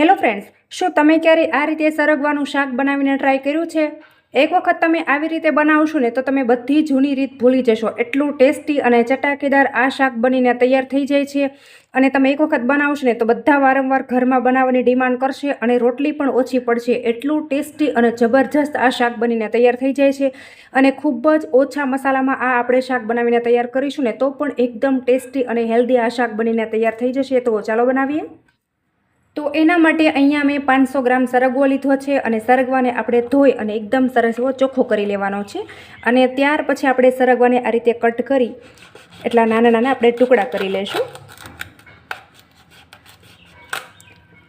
Hello friends, શું તમે ક્યારે આ રીતે સરગવાનું શાક બનાવીને ટ્રાય કર્યું છે? એક વખત તમે આવી રીતે બનાવશો ને, તો તમે બધી જૂની રીત ભૂલી જશો. એટલું ટેસ્ટી અને ચટાકેદાર આ શાક બનીને તૈયાર થઈ જાય છે. અને તમે એક વખત બનાવશો ને, તો બધા વારંવાર ઘરમાં બનાવવાની ડિમાન્ડ કરશે અને રોટલી પણ ઓછી પડશે. એટલું ટેસ્ટી અને જબરજસ્ત આ શાક બનીને તૈયાર થઈ જાય છે. અને ખૂબ જ ઓછા મસાલામાં આ આપણે શાક બનાવીને તૈયાર કરીશું ને, તો પણ એકદમ ટેસ્ટી અને હેલ્ધી આ શાક બનીને તૈયાર થઈ જશે. તો ચાલો બનાવીએ. તો એના માટે અહીંયા મેં પાંચસો ગ્રામ સરગવો લીધો છે અને સરગવાને આપણે ધોઈ અને એકદમ સરસ એવો ચોખ્ખો કરી લેવાનો છે. અને ત્યાર પછી આપણે સરગવાને આ રીતે કટ કરી એટલા નાના નાના આપણે ટુકડા કરી લઈશું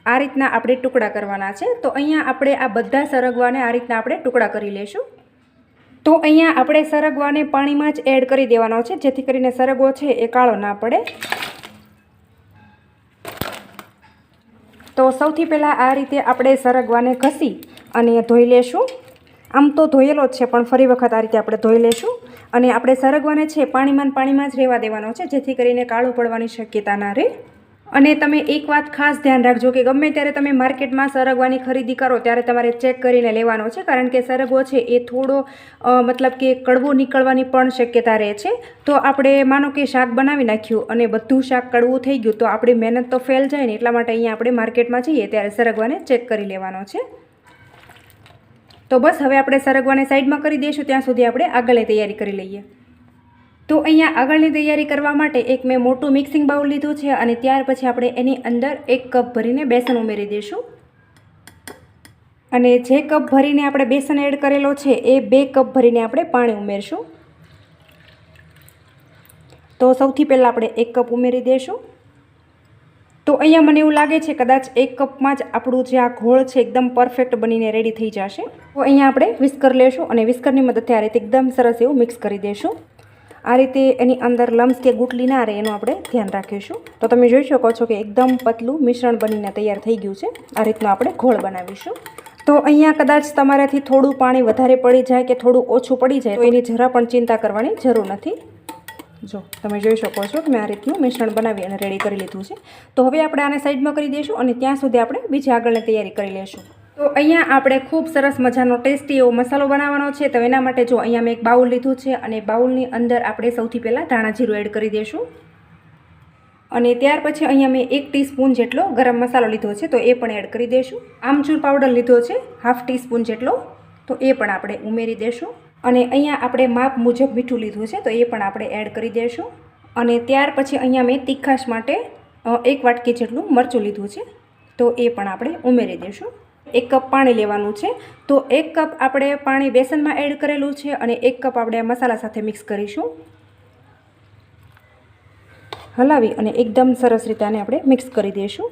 આ રીતના આપણે ટુકડા કરવાના છે. તો અહીંયા આપણે આ બધા સરગવાને આ રીતના આપણે ટુકડા કરી લઈશું તો અહીંયા આપણે સરગવાને પાણીમાં જ એડ કરી દેવાનો છે, જેથી કરીને સરગવો છે એ કાળો ના પડે. તો સૌથી પહેલાં આ રીતે આપણે સરગવાને ઘસી અને ધોઈ લેશું. આમ તો ધોયેલો જ છે, પણ ફરી વખત આ રીતે આપણે ધોઈ લેશું. અને આપણે સરગવાને છે, પાણીમાં પાણીમાં જ રહેવા દેવાનો છે, જેથી કરીને કાળું પડવાની શક્યતા ના રહે. અને તમે એક વાત ખાસ ધ્યાન રાખજો કે ગમે ત્યારે તમે માર્કેટમાં સરગવાની ખરીદી કરો, ત્યારે તમારે ચેક કરીને લેવાનો છે, કારણ કે સરગવો છે એ થોડો મતલબ કે કડવો નીકળવાની પણ શક્યતા રહે છે. તો આપણે માનો કે શાક બનાવી નાખ્યું અને બધું શાક કડવું થઈ ગયું, તો આપણી મહેનત તો ફેલ જાય ને, એટલા માટે અહીંયા આપણે માર્કેટમાં જઈએ ત્યારે સરગવાને ચેક કરી લેવાનો છે. તો બસ, હવે આપણે સરગવાને સાઈડમાં કરી દઈશું, ત્યાં સુધી આપણે આગળની તૈયારી કરી લઈએ. તો અહીંયા આગળની તૈયારી કરવા માટે એક મેં મોટું મિક્સિંગ બાઉલ લીધું છે અને ત્યાર પછી આપણે એની અંદર એક કપ ભરીને બેસન ઉમેરી દઈશું. અને જે કપ ભરીને આપણે બેસન એડ કરેલો છે, એ બે કપ ભરીને આપણે પાણી ઉમેરશું. તો સૌથી પહેલાં આપણે એક કપ ઉમેરી દઈશું. તો અહીંયા મને એવું લાગે છે કદાચ એક કપમાં જ આપણું જે આ ઘોળ છે, એકદમ પરફેક્ટ બનીને રેડી થઈ જશે. તો અહીંયા આપણે વિસ્કર લેશું અને વિસ્કરની મદદથી આ રીતે એકદમ સરસ એવું મિક્સ કરી દઈશું. આ રીતે એની અંદર લમ્સ કે ગુટલી ના રહે એનું આપણે ધ્યાન રાખીશું. તો તમે જોઈ શકો છો કે એકદમ પતલું મિશ્રણ બનીને તૈયાર થઈ ગયું છે. આ રીતનું આપણે ઘોળ બનાવીશું. તો અહીંયા કદાચ તમારાથી થોડું પાણી વધારે પડી જાય કે થોડું ઓછું પડી જાય, તો એની જરા પણ ચિંતા કરવાની જરૂર નથી. જો, તમે જોઈ શકો છો કે મેં આ રીતનું મિશ્રણ બનાવી અને રેડી કરી લીધું છે. તો હવે આપણે આને સાઈડમાં કરી દઈશું અને ત્યાં સુધી આપણે બીજી આગળની તૈયારી કરી લઈશું તો અહીંયા આપણે ખૂબ સરસ મજાનો ટેસ્ટી એવો મસાલો બનાવવાનો છે. તો એના માટે જો અહીંયા મેં એક બાઉલ લીધું છે અને બાઉલની અંદર આપણે સૌથી પહેલાં ધાણા જીરું એડ કરી દઈશું અને ત્યાર પછી અહીંયા મેં એક ટીસ્પૂન જેટલો ગરમ મસાલો લીધો છે તો એ પણ એડ કરી દઈશું આમચૂર પાવડર લીધો છે, હાફ ટીસ્પૂન જેટલો, તો એ પણ આપણે ઉમેરી દઈશું અને અહીંયા આપણે માપ મુજબ મીઠું લીધું છે તો એ પણ આપણે એડ કરી દઈશું અને ત્યાર પછી અહીંયા મેં તીખાશ માટે એક વાટકી જેટલું મરચું લીધું છે, તો એ પણ આપણે ઉમેરી દઈશું એક કપ પાણી લેવાનું છે. તો એક કપ આપણે પાણી બેસનમાં એડ કરેલું છે અને એક કપ આપણે મસાલા સાથે મિક્સ કરીશું. હલાવી અને એકદમ સરસ રીતે આને આપણે મિક્સ કરી દઈશું.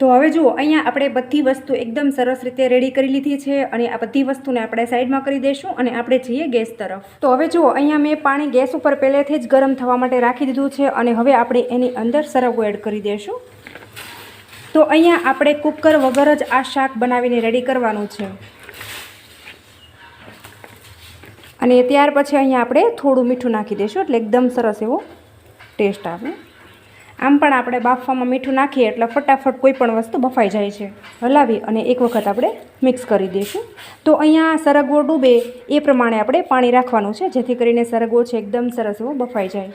તો હવે જુઓ, અહીંયા આપણે બધી વસ્તુ એકદમ સરસ રીતે રેડી કરી લીધી છે અને આ બધી વસ્તુને આપણે સાઈડમાં કરી દઈશું અને આપણે જઈએ ગેસ તરફ. તો હવે જુઓ, અહીંયા મેં પાણી ગેસ ઉપર પહેલેથી જ ગરમ થવા માટે રાખી દીધું છે અને હવે આપણે એની અંદર સરગવો એડ કરી દઈશું તો અહીંયા આપણે કુકર વગર જ આ શાક બનાવીને રેડી કરવાનું છે. અને ત્યાર પછી અહીંયા આપણે થોડું મીઠું નાખી દઈશું એટલે એકદમ સરસ એવો ટેસ્ટ આવે. આમ પણ આપણે બાફવામાં મીઠું નાખીએ એટલે ફટાફટ કોઈ પણ વસ્તુ બફાઈ જાય છે. હલાવી અને એક વખત આપણે મિક્સ કરી દઈશું. તો અહીંયા સરગવો ડૂબે એ પ્રમાણે આપણે પાણી રાખવાનું છે જેથી કરીને સરગવો છે એકદમ સરસ એવો બફાઈ જાય.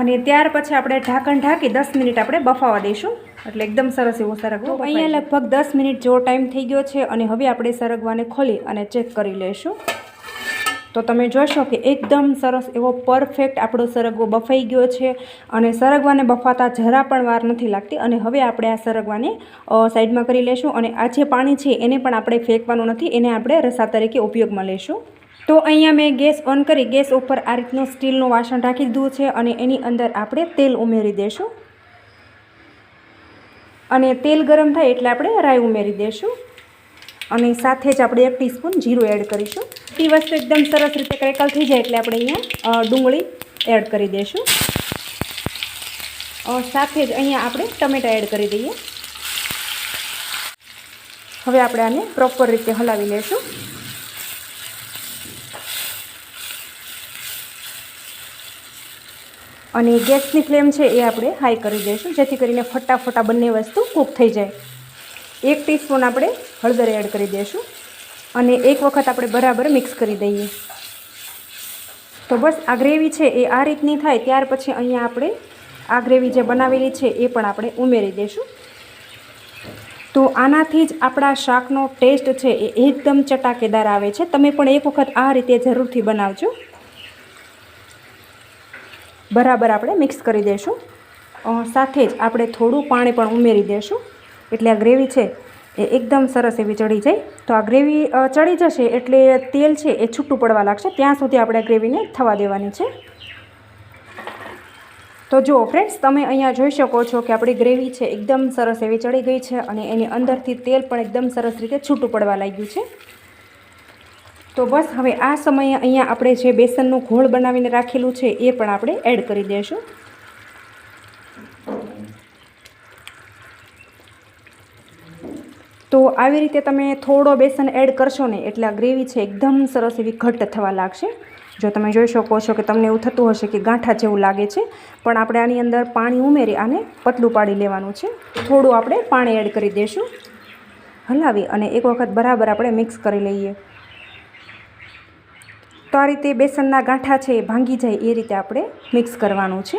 અને ત્યાર પછી આપણે ઢાંકણ ઢાંકી દસ મિનિટ આપણે બફાવા દઈશું. એટલે એકદમ સરસ એવો સરગવો અહીંયા લગભગ દસ મિનિટ જેવો ટાઈમ થઈ ગયો છે અને હવે આપણે સરગવાને ખોલી અને ચેક કરી લઈશું. તો તમે જોશો કે એકદમ સરસ એવો પરફેક્ટ આપણો સરગવો બફાઈ ગયો છે અને સરગવાને બફાતા જરા પણ વાર નથી લાગતી અને હવે આપણે આ સરગવાને સાઈડમાં કરી લેશું અને આ જે પાણી છે એને પણ આપણે ફેંકવાનું નથી, એને આપણે રસા તરીકે ઉપયોગમાં લેશું. તો અહીંયા મેં ગેસ ઓન કરી, ગેસ ઉપર આ રીતનું સ્ટીલનું વાસણ રાખી દીધું છે અને એની અંદર આપણે તેલ ઉમેરી દઈશું અને તેલ ગરમ થાય એટલે આપણે રાઈ ઉમેરી દઈશું અને સાથે જ આપણે એક ટીસ્પૂન જીરું એડ કરીશું. એ વસ્તુ એકદમ સરસ રીતે ક્રેકલ થઈ જાય એટલે આપણે અહીંયા ડુંગળી એડ કરી દઈશું. સાથે જ અહીંયા આપણે ટમેટા એડ કરી દઈએ. હવે આપણે આને પ્રોપર રીતે હલાવી લઈશું અને ગેસની ફ્લેમ છે એ આપણે હાઈ કરી દઈશું, જેથી કરીને ફટાફટા બંને વસ્તુ કૂક થઈ જાય. એક ટીસ્પૂન આપણે હળદર એડ કરી દઈશું. અને એક વખત આપણે બરાબર મિક્સ કરી દઈએ. તો બસ, આ ગ્રેવી છે એ આ રીતની થાય, ત્યાર પછી અહીંયા આપણે આ ગ્રેવી જે બનાવેલી છે એ પણ આપણે ઉમેરી દઈશું. તો આનાથી જ આપણા શાકનો ટેસ્ટ છે એ એકદમ ચટાકેદાર આવે છે. તમે પણ એક વખત આ રીતે જરૂરથી બનાવજો. બરાબર આપણે મિક્સ કરી દઈશું. સાથે જ આપણે થોડું પાણી પણ ઉમેરી દઈશું. એટલે આ ગ્રેવી છે એ એકદમ સરસ એવી ચડી જાય. તો આ ગ્રેવી ચડી જશે એટલે તેલ છે એ છૂટું પડવા લાગશે. ત્યાં સુધી આપણે ગ્રેવીને થવા દેવાની છે. તો જુઓ ફ્રેન્ડ્સ, તમે અહીંયા જોઈ શકો છો કે આપણી ગ્રેવી છે એકદમ સરસ એવી ચડી ગઈ છે અને એની અંદરથી તેલ પણ એકદમ સરસ રીતે છૂટું પડવા લાગ્યું છે. તો બસ, હવે આ સમયે અહીંયા આપણે જે બેસનનું ઘોળ બનાવીને રાખેલું છે એ પણ આપણે એડ કરી દઈશું તો આવી રીતે તમે થોડો બેસન એડ કરશો ને, એટલે આ ગ્રેવી છે એકદમ સરસ એવી ઘટ્ટ થવા લાગશે. જો તમે જોઈ શકો છો કે તમને એવું થતું હશે કે ગાંઠા જેવું લાગે છે, પણ આપણે આની અંદર પાણી ઉમેરી આને પતલું પાડી લેવાનું છે. થોડું આપણે પાણી એડ કરી દઈશું. હલાવી અને એક વખત બરાબર આપણે મિક્સ કરી લઈએ. તો આ રીતે બેસનના ગાંઠા છે એ ભાંગી જાય એ રીતે આપણે મિક્સ કરવાનું છે.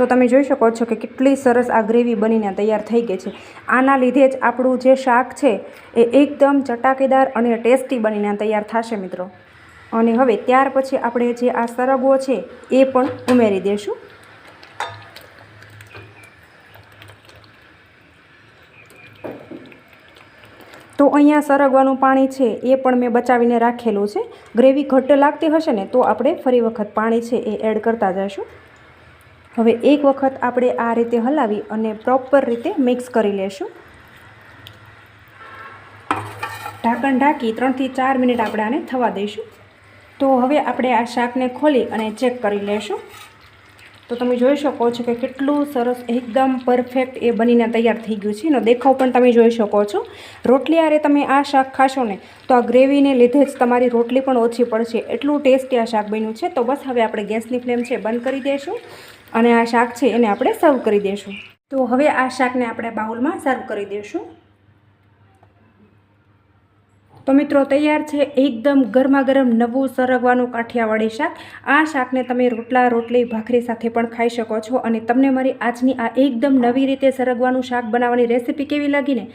તો તમે જોઈ શકો છો કે કેટલી સરસ આ ગ્રેવી બનીને તૈયાર થઈ ગઈ છે. આના લીધે જ આપણું જે શાક છે એ એકદમ ચટાકેદાર અને ટેસ્ટી બનીને તૈયાર થશે મિત્રો. અને હવે ત્યાર પછી આપણે જે આ સરગવો છે એ પણ ઉમેરી દઈશું તો અહીંયા સરગવાનું પાણી છે એ પણ મેં બચાવીને રાખેલું છે. ગ્રેવી ઘટ્ટ લાગતી હશે ને તો આપણે ફરી વખત પાણી છે એ એડ કરતા જઈશું. હવે એક વખત આપણે આ રીતે હલાવી અને પ્રોપર રીતે મિક્સ કરી લેશું. ઢાંકણ ઢાંકી ત્રણથી ચાર મિનિટ આપણે આને થવા દઈશું. તો હવે આપણે આ શાકને ખોલી અને ચેક કરી લેશું. તો તમે જોઈ શકો છો કે કેટલું સરસ એકદમ પરફેક્ટ એ બનીને તૈયાર થઈ ગયું છે. એનો દેખાવ પણ તમે જોઈ શકો છો. રોટલી આરે તમે આ શાક ખાશો ને, તો આ ગ્રેવીને લીધે જ તમારી રોટલી પણ ઓછી પડશે. એટલું ટેસ્ટી આ શાક બન્યું છે. તો બસ હવે આપણે ગેસની ફ્લેમ છે બંધ કરી દઈશું અને આ શાક છે એને આપણે સર્વ કરી દઈશું તો હવે આ શાકને આપણે બાઉલમાં સર્વ કરી દઈશું તો મિત્રો તૈયાર છે એકદમ ગરમા ગરમ નવું સરગવાનું કાઠિયાવાડી શાક. આ શાકને તમે રોટલા, રોટલી, ભાખરી સાથે પણ ખાઈ શકો છો. અને તમને મારી આજની આ એકદમ નવી રીતે સરગવાનું શાક બનાવવાની રેસીપી કેવી લાગીને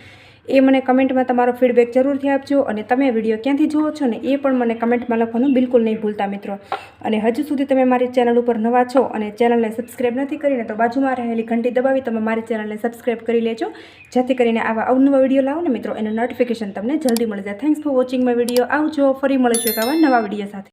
એ મને કમેન્ટમાં તમારો ફીડબેક જરૂરથી આપજો અને તમે વીડિયો ક્યાંથી જુઓ છો ને એ પણ મને કમેન્ટમાં લખવાનું બિલકુલ નહીં ભૂલતા મિત્રો. અને હજુ સુધી તમે મારી ચેનલ ઉપર નવા છો અને ચેનલને સબસ્ક્રાઈબ નથી કરીને તો બાજુમાં રહેલી ઘંટી દબાવી તમે મારી ચેનલને સબસ્ક્રાઈબ કરી લેજો. જેથી કરીને આવા અવનવા વીડિયો લાવો ને મિત્રો, એનું નોટિફિકેશન તમને જલ્દી મળી જાય. Thanks for watching my video આવજો, ફરી મળીશું એક આવા નવા વીડિયો સાથે.